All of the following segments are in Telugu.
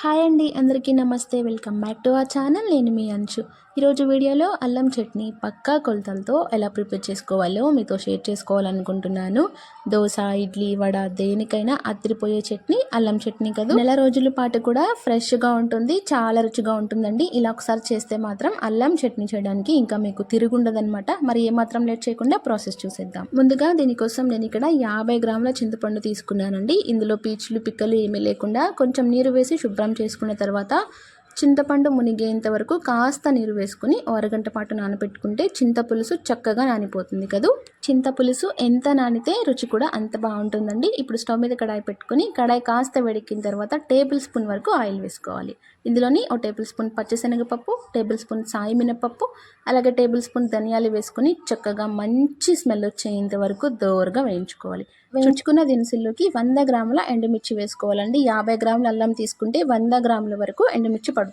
హాయ్ అండి అందరికీ నమస్తే. Welcome back to our channel. నేను మీ అంచు ఈరోజు వీడియోలో అల్లం చట్నీ పక్కా కొలతలతో ఎలా ప్రిపేర్ చేసుకోవాలో మీతో షేర్ చేసుకోవాలనుకుంటున్నాను. దోశ ఇడ్లీ వడ దేనికైనా అత్తిరిపోయే చట్నీ అల్లం చట్నీ కదా. నెల రోజుల పాటు కూడా ఫ్రెష్గా ఉంటుంది చాలా రుచిగా ఉంటుందండి. ఇలా ఒకసారి చేస్తే మాత్రం అల్లం చట్నీ చేయడానికి ఇంకా మీకు తిరుగుండదనమాట మరి ఏమాత్రం లేట్ చేయకుండా ప్రాసెస్ చూసేద్దాం. ముందుగా దీనికోసం నేను ఇక్కడ యాభై గ్రాముల చింతపండు తీసుకున్నానండి. ఇందులో పీచులు పిక్కలు ఏమీ లేకుండా కొంచెం నీరు వేసి శుభ్రం చేసుకున్న తర్వాత చింతపండు మునిగేంత వరకు కాస్త నీరు వేసుకుని అరగంట పాటు నానబెట్టుకుంటే చింత పులుసు చక్కగా నానిపోతుంది కదూ? చింత పులుసు ఎంత నానితే రుచి కూడా అంత బాగుంటుందండి. ఇప్పుడు స్టవ్ మీద కడాయి పెట్టుకుని కడాయి కాస్త వేడెక్కిన తర్వాత టేబుల్ స్పూన్ వరకు ఆయిల్ వేసుకోవాలి. ఇందులోని ఓ టేబుల్ స్పూన్ పచ్చిశనగపప్పు టేబుల్ స్పూన్ సాయి మినపప్పు అలాగే టేబుల్ స్పూన్ ధనియాలు వేసుకుని చక్కగా మంచి స్మెల్ వచ్చేంత వరకు దోరగా వేయించుకోవాలి. వేయించుకున్న దినుసుల్లోకి వంద గ్రాముల ఎండుమిర్చి వేసుకోవాలండి. యాభై గ్రాముల అల్లం తీసుకుంటే వంద గ్రాముల వరకు ఎండుమిర్చి పడుతుంది.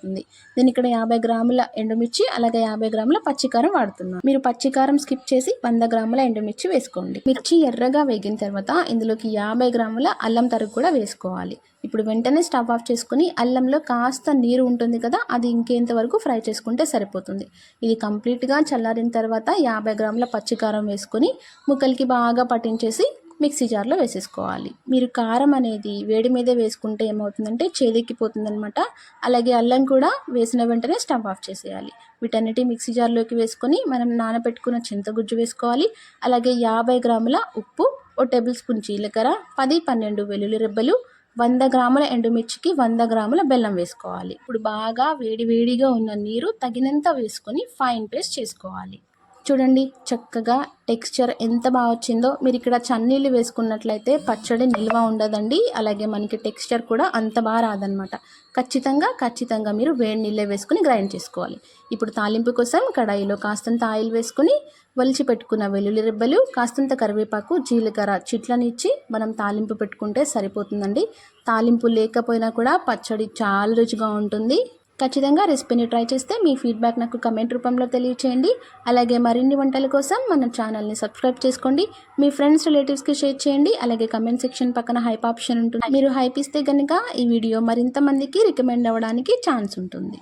నేను ఇక్కడ యాభై గ్రాముల ఎండుమిర్చి అలాగే యాభై గ్రాముల పచ్చికారం వాడుతున్నాను. మీరు పచ్చికారం స్కిప్ చేసి వంద గ్రాముల ఎండుమిర్చి వేసుకోండి. మిర్చి ఎర్రగా వేగిన తర్వాత ఇందులోకి యాభై గ్రాముల అల్లం తరుగు కూడా వేసుకోవాలి. ఇప్పుడు వెంటనే స్టవ్ ఆఫ్ చేసుకుని అల్లంలో కాస్త నీరు ఉంటుంది కదా అది ఇంకేంత వరకు ఫ్రై చేసుకుంటే సరిపోతుంది. ఇది కంప్లీట్గా చల్లారిన తర్వాత యాభై గ్రాముల పచ్చికారం వేసుకొని ముక్కలకి బాగా పట్టించేసి మిక్సీ జార్లో వేసేసుకోవాలి. మీరు కారం అనేది వేడి మీదే వేసుకుంటే ఏమవుతుందంటే చేదెక్కిపోతుంది అనమాట అలాగే అల్లం కూడా వేసిన వెంటనే స్టవ్ ఆఫ్ చేసేయాలి. వీటన్నిటి మిక్సీ జార్లోకి వేసుకొని మనం నానబెట్టుకున్న చింతగుజ్జు వేసుకోవాలి. అలాగే యాభై గ్రాముల ఉప్పు ఓ టేబుల్ స్పూన్ జీలకర్ర పది పన్నెండు వెల్లుల్లి రెబ్బలు వంద గ్రాముల ఎండుమిర్చికి వంద గ్రాముల బెల్లం వేసుకోవాలి. ఇప్పుడు బాగా వేడి వేడిగా ఉన్న నీరు తగినంత వేసుకొని ఫైన్ పేస్ట్ చేసుకోవాలి. చూడండి చక్కగా టెక్స్చర్ ఎంత బాగా వచ్చిందో. మీరు ఇక్కడ చన్నీళ్ళు వేసుకున్నట్లయితే పచ్చడి నిల్వ ఉండదండి. అలాగే మనకి టెక్స్చర్ కూడా అంత బాగా రాదనమాట ఖచ్చితంగా ఖచ్చితంగా మీరు వేడి నీళ్ళే వేసుకుని గ్రైండ్ చేసుకోవాలి. ఇప్పుడు తాలింపు కోసం కడాయిలో కాస్తంత ఆయిల్ వేసుకుని వలిచి పెట్టుకున్న వెల్లుల్లి రెబ్బలు కాస్తంత కరివేపాకు జీలకర్ర చిట్లనిచ్చి మనం తాలింపు పెట్టుకుంటే సరిపోతుందండి. తాలింపు లేకపోయినా కూడా పచ్చడి చాలా రుచిగా ఉంటుంది. ఖచ్చితంగా రెసిపీని ట్రై చేస్తే మీ ఫీడ్బ్యాక్ నాకు కమెంట్ రూపంలో తెలియచేయండి. అలాగే మరిన్ని వంటల కోసం మన ఛానల్ని సబ్స్క్రైబ్ చేసుకోండి. మీ ఫ్రెండ్స్ రిలేటివ్స్కి షేర్ చేయండి. అలాగే కమెంట్ సెక్షన్ పక్కన హైప్ ఆప్షన్ ఉంటుంది. మీరు హైప్ ఇస్తే కనుక ఈ వీడియో మరింత మందికి రికమెండ్ అవ్వడానికి ఛాన్స్ ఉంటుంది.